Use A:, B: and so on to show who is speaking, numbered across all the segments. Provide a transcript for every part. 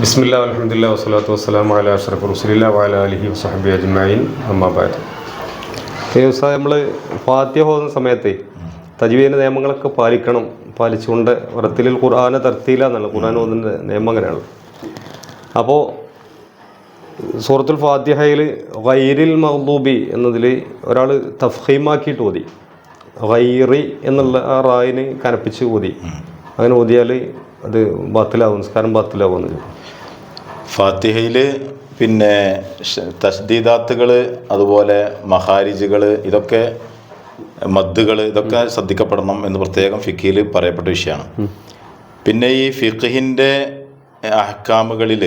A: ബിസ്മില്ല അലഹമുല്ല വസ്സലാത്തു വസ്സലാം അല അഷറഫ് റുസലില്ല വാല അലഹി വസ്ഹബി അജ്മൈൻ അമ്മാബാദ് ദിവസം നമ്മൾ ഫാത്യ പോകുന്ന സമയത്ത് തജ്വീദിന്റെ നിയമങ്ങളൊക്കെ പാലിക്കണം പാലിച്ചുകൊണ്ട് വ്രത്തിലിൽ ഖുർആാനെ തർത്തിയില്ല എന്നാണ് ഖുർആൻ ഓതുന്ന നിയമം അങ്ങനെയാണ്. അപ്പോൾ സൂറത്തുൽ ഫാത്തിഹയിൽ ഗൈരിൽ മഹ്ദൂബി എന്നതിൽ ഒരാൾ തഫ്ഹീമാക്കിയിട്ട് ഓതി. ഗൈറി എന്നുള്ള ആ റായിന് കനപ്പിച്ച് ഓതി. അങ്ങനെ ഓതിയാൽ അത് ബാത്തിലാവും നിസ്കാരം ബാത്തിലാവും
B: ഫാത്തിഹയിൽ പിന്നെ തസ്ദീദാത്തുകൾ അതുപോലെ മഹാരിജുകൾ ഇതൊക്കെ മദ്ദുകൾ ഇതൊക്കെ ശ്രദ്ധിക്കപ്പെടണം എന്ന് പ്രത്യേകം ഫിക്കിയിൽ പറയപ്പെട്ട വിഷയമാണ്. പിന്നെ ഈ ഫിഖിന്റെ അഹ്കാമുകളിൽ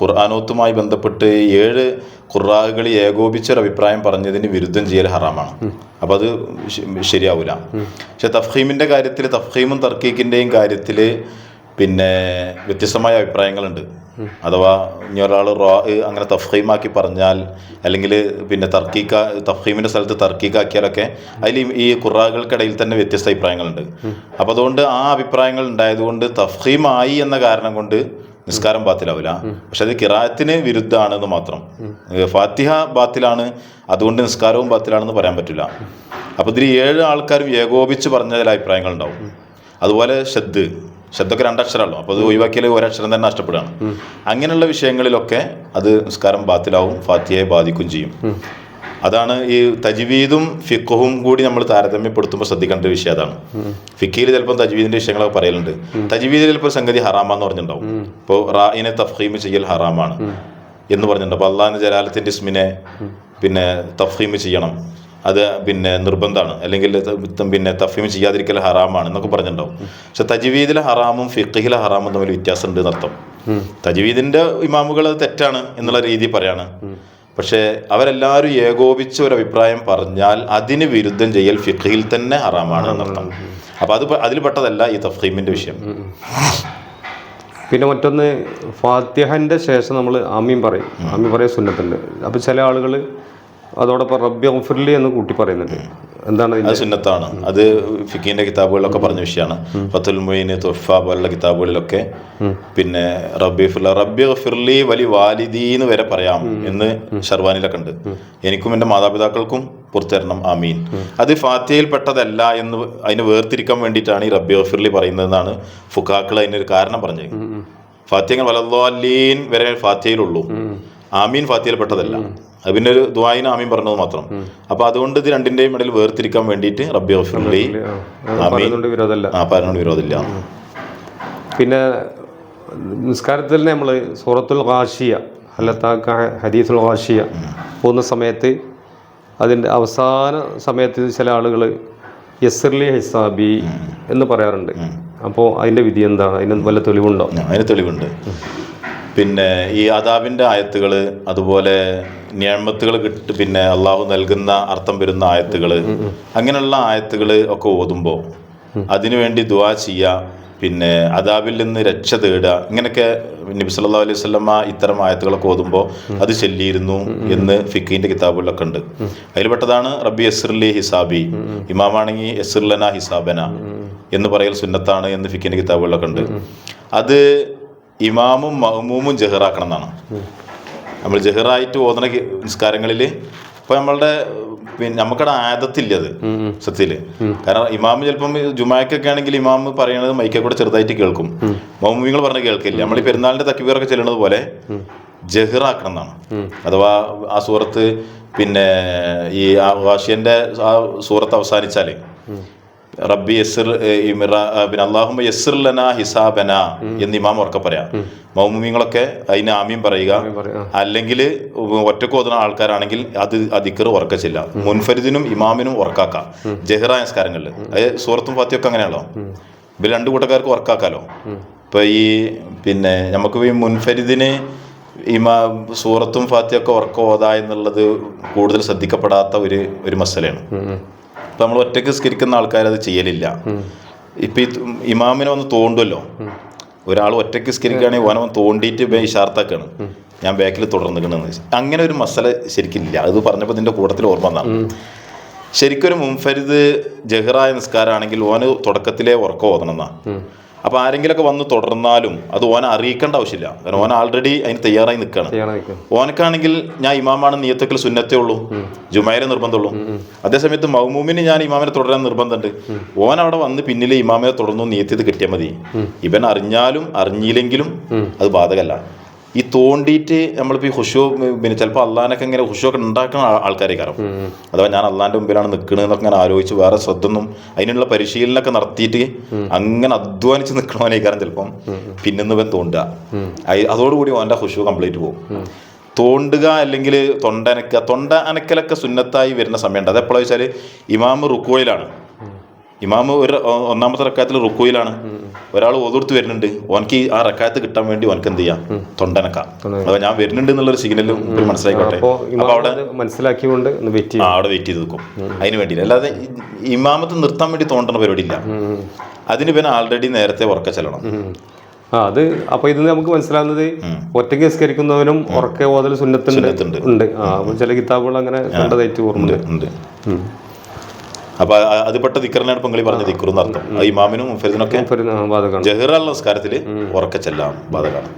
B: ഖുർആാനോത്തുമായി ബന്ധപ്പെട്ട് ഏഴ് ഖുറാഹുകൾ ഏകോപിച്ചൊരു അഭിപ്രായം പറഞ്ഞതിന് വിരുദ്ധം ചെയ്യൽ ഹറാമാണ്. അപ്പം അത് ശരിയാവില്ല പക്ഷെ തഫ്ഹീമിന്റെ കാര്യത്തിൽ തഫ്ഹീമും തർക്കീക്കിന്റെയും കാര്യത്തിൽ പിന്നെ വ്യത്യസ്തമായ അഭിപ്രായങ്ങളുണ്ട്. അഥവാ ഇനി ഒരാൾ റോ അങ്ങനെ തഫ്ഹീമാക്കി പറഞ്ഞാൽ അല്ലെങ്കിൽ പിന്നെ തർക്കീക്ക തഫ്ഹീമിന്റെ സ്ഥലത്ത് തർക്കീക്കാക്കിയാലൊക്കെ അതിൽ ഈ കുറാകൾക്കിടയിൽ തന്നെ വ്യത്യസ്ത അഭിപ്രായങ്ങളുണ്ട്. അപ്പോൾ അതുകൊണ്ട് ആ അഭിപ്രായങ്ങൾ ഉണ്ടായതുകൊണ്ട് തഫ്ഹീമായി എന്ന കാരണം കൊണ്ട് നിസ്കാരം ബാത്തിലാവില്ല പക്ഷെ അത് കിറാത്തിന് വിരുദ്ധമാണെന്ന് മാത്രം. ഫാത്തിഹ ബാത്തിലാണ് അതുകൊണ്ട് നിസ്കാരവും ബാത്തിലാണെന്ന് പറയാൻ പറ്റില്ല. അപ്പോൾ ഇതിൽ ഏഴ് ആൾക്കാരും ഏകോപിച്ച് പറഞ്ഞ ചില അഭിപ്രായങ്ങൾ ഉണ്ടാവും അതുപോലെ ഷദ് ഷദ്ദൊക്കെ രണ്ടക്ഷരമല്ലോ അപ്പോൾ അത് ഒഴിവാക്കിയാൽ ഒരക്ഷരം തന്നെ നഷ്ടപ്പെടുകയാണ്. അങ്ങനെയുള്ള വിഷയങ്ങളിലൊക്കെ അത് നിസ്കാരം ബാത്തിലാവും ഫാത്തിയെ ബാധിക്കും ചെയ്യും. അതാണ് ഈ തജ്വീദും ഫിഖും കൂടി നമ്മൾ താരതമ്യപ്പെടുത്തുമ്പോൾ ശ്രദ്ധിക്കേണ്ട ഒരു വിഷയം അതാണ്. ഫിക്കിയിൽ ചിലപ്പോൾ തജ്വീദിന്റെ വിഷയങ്ങളൊക്കെ പറയലുണ്ട്. തജ്വീദിൽ ചിലപ്പോൾ സംഗതി ഹറാമാന്ന് പറഞ്ഞിട്ടുണ്ടാവും. ഇപ്പോൾ റായിനെ തഫ്ഹീം ചെയ്യൽ ഹറാമാണ് എന്ന് പറഞ്ഞിട്ടുണ്ട്. അപ്പോൾ അള്ളാഹിന്റെ ജലാലത്തിന്റെ ഇസ്മിനെ പിന്നെ തഫ്ഹീം ചെയ്യണം. അത് പിന്നെ നിർബന്ധമാണ്. അല്ലെങ്കിൽ പിന്നെ തഫീം ചെയ്യാതിരിക്കൽ ഹറാമാണ് എന്നൊക്കെ പറഞ്ഞിട്ടുണ്ടാവും. പക്ഷെ തജ്വീദിലെ ഹറാമും ഫിഖിലെ ഹറാമും തമ്മിൽ വ്യത്യാസം ഉണ്ട് എന്നർത്ഥം തജ്വീദിന്റെ ഇമാമുകൾ അത് തെറ്റാണ് എന്നുള്ള രീതി പറയാണ്. പക്ഷേ അവരെല്ലാവരും ഏകോപിച്ച ഒരു അഭിപ്രായം പറഞ്ഞാൽ അതിന് വിരുദ്ധം ചെയ്യൽ ഫിഖിൽ തന്നെ ഹറാമാണ് എന്നർത്ഥം. അപ്പൊ അത് പ- അതിൽ പെട്ടതല്ല ഈ തഫീമിന്റെ വിഷയം.
A: പിന്നെ മറ്റൊന്ന് ഫാത്തിഹന്റെ ശേഷം നമ്മൾ ആമീൻ പറയും. ആമീൻ പറയും സുന്നത്തുണ്ട്. അപ്പോൾ ചില ആളുകൾ അതോടൊപ്പം റബ്ബി എന്ന് കൂട്ടി പറയുന്നുണ്ട്. എന്താണ്
B: അത് സുന്നത്താണ്. അത് ഫിക്കീന്റെ കിതാബുകളിലൊക്കെ പറഞ്ഞ വിഷയമാണ്. ഫത്തുൽ മൊയ്ന് തൊഫ പോലുള്ള കിതാബുകളിലൊക്കെ. പിന്നെ റബ്ബി ഫിർല റബ്ബി ഫിർലി വലി വാലിദി എന്ന് വരെ പറയാം എന്ന് ഷർവാനിലൊക്കെ ഉണ്ട്. എനിക്കും എന്റെ മാതാപിതാക്കൾക്കും പുറത്തരണം ആമീൻ. അത് ഫാത്തിയയിൽ പെട്ടതല്ല എന്ന് അതിനെ വേർതിരിക്കാൻ വേണ്ടിയിട്ടാണ് ഈ റബ്ബി ഫിർലി പറയുന്നതെന്നാണ് ഫുഖാക്കൾ അതിനൊരു കാരണം പറഞ്ഞത്. ഫാത്തിയങ്ങൾ വലദ്വാലീൻ വരെ ഫാത്തിയയിലുള്ളൂ ആമീൻ ഫാത്തിയയിൽ പെട്ടതല്ല അത് പിന്നെ ഒരു ദ്വായിന് ആമീൻ പറഞ്ഞത് മാത്രം. അപ്പൊ അതുകൊണ്ട് ഇത് രണ്ടിന്റെയും ഇടയിൽ വേർതിരിക്കാൻ വേണ്ടിയിട്ട് റബ്ബി ആമീൻ.
A: പറയുന്നുണ്ട് വിരോധമല്ല. പിന്നെ നിസ്കാരത്തിൽ തന്നെ നമ്മൾ സൂറത്തുൽ ഖാഷിയ അല്ലത്താക്ക ഹദീസുൽ ഖാഷിയ പോകുന്ന സമയത്ത് അതിന്റെ അവസാന സമയത്ത് ചില ആളുകൾ യസർലി ഹിസാബി എന്ന് പറയാറുണ്ട്. അപ്പോൾ അതിന്റെ വിധി എന്താണ്? അതിന് വല്ല തെളിവുണ്ടോ?
B: അതിന് തെളിവുണ്ട്. പിന്നെ ഈ അതാബിന്റെ ആയത്തുകൾ അതുപോലെ ഞാമത്തുകൾ കിട്ടി പിന്നെ അള്ളാഹു നൽകുന്ന അർത്ഥം വരുന്ന ആയത്തുകൾ അങ്ങനെയുള്ള ആയത്തുകൾ ഒക്കെ ഓതുമ്പോൾ അതിനുവേണ്ടി ദുവാ ചെയ്യുക പിന്നെ അതാബിൽ നിന്ന് രക്ഷ തേടുക ഇങ്ങനെയൊക്കെ നബി സല്ലല്ലാഹു അലൈഹി വസല്ലമ ഇത്തരം ആയത്തുകളൊക്കെ ഓതുമ്പോൾ അത് ചൊല്ലിയിരുന്നു എന്ന് ഫിക്കിന്റെ കിതാബുകളിലൊക്കെ ഉണ്ട്. അതിൽപ്പെട്ടതാണ് റബ്ബി യസ്ർലി ഹിസാബി. ഇമാമാണെങ്കിൽ യസ്ർലന ഹിസാബന. എന്ന് പറയൽ സുന്നത്താണ് എന്ന് ഫിക്കിന്റെ കിതാബുകളിലൊക്കെ ഉണ്ട്. അത് ഇമാമും മഹ്മൂമും ജഹറാക്കണം എന്നാണ് നമ്മൾ ജഹറായിട്ട് ഓതണ നിസ്കാരങ്ങളിൽ ഇപ്പൊ നമ്മളുടെ പിന്നെ നമുക്കവിടെ ആദത്തില്ല അത് സത്യത്തിൽ. കാരണം ഇമാമ് ചിലപ്പം ജുമാക്കൊക്കെ ആണെങ്കിൽ ഇമാമ് പറയണത് മൈക്കെ കൂടെ ചെറുതായിട്ട് കേൾക്കും. മൗമിങ്ങൾ പറഞ്ഞ കേൾക്കില്ല. നമ്മൾ ഈ പെരുന്നാളിന്റെ തക്കിബീറൊക്കെ ചെല്ലുന്നത് പോലെ ജഹിറാക്കണം എന്നാണ് അഥവാ ആ സൂറത്ത് പിന്നെ ഈ ആ വാഷ്യന്റെ ആ സൂറത്ത് അവസാനിച്ചാൽ റബ്ബി ആ, പിന്നെ അള്ളാഹുമ്മ യസ്സിർ ഹിസാബന എന്ന് ഇമാം ഉറക്കെ പറയാം. മൗമുമിങ്ങളൊക്കെ അതിന് ആമീം പറയുക.
A: പറയാം
B: അല്ലെങ്കിൽ ഒറ്റയ്ക്ക് ഓതുന്ന ആൾക്കാരാണെങ്കിൽ അത് അതിക്കർ ഉറക്കച്ചില്ല മുൻഫരിദിനും ഇമാമിനും ഉറക്കാക്കാം. ജഹ്റ നമസ്കാരങ്ങളിൽ അതായത് സൂറത്തും ഫാത്തിയൊക്കെ അങ്ങനെയാണല്ലോ. ഇവർ രണ്ടു കൂട്ടക്കാർക്ക് ഉറക്കാക്കാലോ? ഇപ്പൊ ഈ പിന്നെ നമുക്ക് ഈ മുൻഫരിദിന് ഇമാ സൂറത്തും ഫാത്തിയൊക്കെ ഉറക്കം ഓതാ എന്നുള്ളത് കൂടുതൽ ശ്രദ്ധിക്കപ്പെടാത്ത ഒരു ഒരു മസലയാണ്.
A: ഉം.
B: നമ്മൾ ഒറ്റയ്ക്ക് സ്കരിക്കുന്ന ആൾക്കാർ അത് ചെയ്യലില്ല. ഇപ്പൊ ഈ ഇമാമിനെ ഒന്ന് തോണ്ടുമല്ലോ ഒരാൾ ഒറ്റയ്ക്ക് സ്കരിക്കുകയാണെങ്കിൽ ഓനവൻ തോണ്ടിയിട്ട് ഇഷാർത്താക്കാണ്. ഞാൻ ബാക്കിൽ തുടർന്നിക്കണെന്ന് അങ്ങനെ ഒരു മസല ശരിക്കില്ല അത് പറഞ്ഞപ്പോൾ ഇതിന്റെ കൂട്ടത്തിൽ ഓർമ്മ വന്നതാണ്. ശരിക്കൊരു മുൻഫരിദ് ജഹ്റായ നിസ്കാരമാണെങ്കിൽ ഓന് തുടക്കത്തിലെ ഉറക്കം ഓതണം എന്നാ. അപ്പോൾ ആരെങ്കിലൊക്കെ വന്ന് തുടർന്നാലും അത് ഓനെ അറിയിക്കേണ്ട ആവശ്യമില്ല. കാരണം ഓൻ ആൾറെഡി അതിന് തയ്യാറായി നിൽക്കുകയാണ് ഓനക്കാണെങ്കിൽ ഞാൻ ഇമാമാണ് നിയത്തക്കൽ സുന്നത്തേ ഉള്ളൂ. ജുമൈലെ നിർബന്ധമുള്ളൂ. അതേസമയത്ത് മൗമൂമിന് ഞാൻ ഇമാമിനെ തുടരാൻ നിർബന്ധമുണ്ട്. ഓൻ അവിടെ വന്ന് പിന്നിലെ ഇമാമിനെ തുടർന്നു നിയത്തിയത് കിട്ടിയാൽ മതി. ഇവൻ അറിഞ്ഞാലും അറിഞ്ഞില്ലെങ്കിലും അത് ബാധകല്ല ഈ തോണ്ടിയിട്ട് നമ്മളിപ്പോൾ ഈ ഹുഷോ പിന്നെ ചിലപ്പോൾ അള്ളാനൊക്കെ ഇങ്ങനെ ഹുഷോ ഒക്കെ ഉണ്ടാക്കുന്ന ആൾക്കാരെ കാരണം. അഥവാ ഞാൻ അള്ളാന്റെ മുമ്പിലാണ് നിൽക്കുന്നത് എന്നൊക്കെ ഇങ്ങനെ ആലോചിച്ച് വേറെ ശ്രദ്ധ ഒന്നും അതിനുള്ള പരിശീലനമൊക്കെ നടത്തിയിട്ട് അങ്ങനെ അധ്വാനിച്ച് നിൽക്കണവനെ കാരണം ചിലപ്പം പിന്നെ ഇവൻ തോണ്ടുക അതോടുകൂടി അവന്റെ ഹുഷു കംപ്ലീറ്റ് പോകും. തോണ്ടുക അല്ലെങ്കിൽ തൊണ്ട അനക്കുക തൊണ്ട അനക്കലൊക്കെ സുന്നത്തായി വരുന്ന സമയമുണ്ട്. അതെപ്പോഴാ വെച്ചാൽ ഇമാമ് റുക്കോയിലാണ് ഇമാമ് ഒരു ഒന്നാമത്തെ റക്കാത്തിൽ റുക്കോയിലാണ് ഒരാൾ ഓതുർത്ത് വരുന്നുണ്ട്. ഓനക്ക് ആ റക്കായത്ത് കിട്ടാൻ വേണ്ടി ഓനക്ക് എന്ത് ചെയ്യാം? തൊണ്ടനക്ക. അപ്പൊ ഞാൻ വരുന്നുണ്ട് എന്നുള്ളൊരു സിഗ്നലും മനസ്സിലായിക്കോട്ടെ.
A: അപ്പോൾ
B: അപ്പൊ അവിടെ
A: മനസ്സിലാക്കിക്കൊണ്ട്
B: അവിടെ വെയിറ്റ് ചെയ്ത് നിൽക്കും അതിന് വേണ്ടിയില്ല. അല്ലാതെ ഇമാമത്ത് നിർത്താൻ വേണ്ടി തോണ്ടണ പരിപാടി ഇല്ല അതിന് പിന്നെ ആൾറെഡി നേരത്തെ ഉറക്ക ചെല്ലണം.
A: ആ അത് അപ്പൊ ഇത് നമുക്ക് മനസ്സിലാവുന്നത് ഒറ്റയ്ക്ക് നിസ്കരിക്കുന്നവനും ഉറക്കെ ഓതൽ സുന്നത്തുണ്ട്. ഉണ്ട്. ആ ചില കിതാബുകൾ അങ്ങനെ കണ്ടതായിട്ട് ഓർമ്മ
B: ഉണ്ട് അപ്പൊ അത് പെട്ട ദിക്കറിനാണ് നിങ്ങൾ പറഞ്ഞ ദിക്കറും എന്നർത്ഥം ഇമാമിനും മുഫരിദിനൊക്കെ
A: ബാധകമാണ്.
B: നമസ്കാരത്തിൽ നമസ്കാരത്തിൽ ബാധകാണ്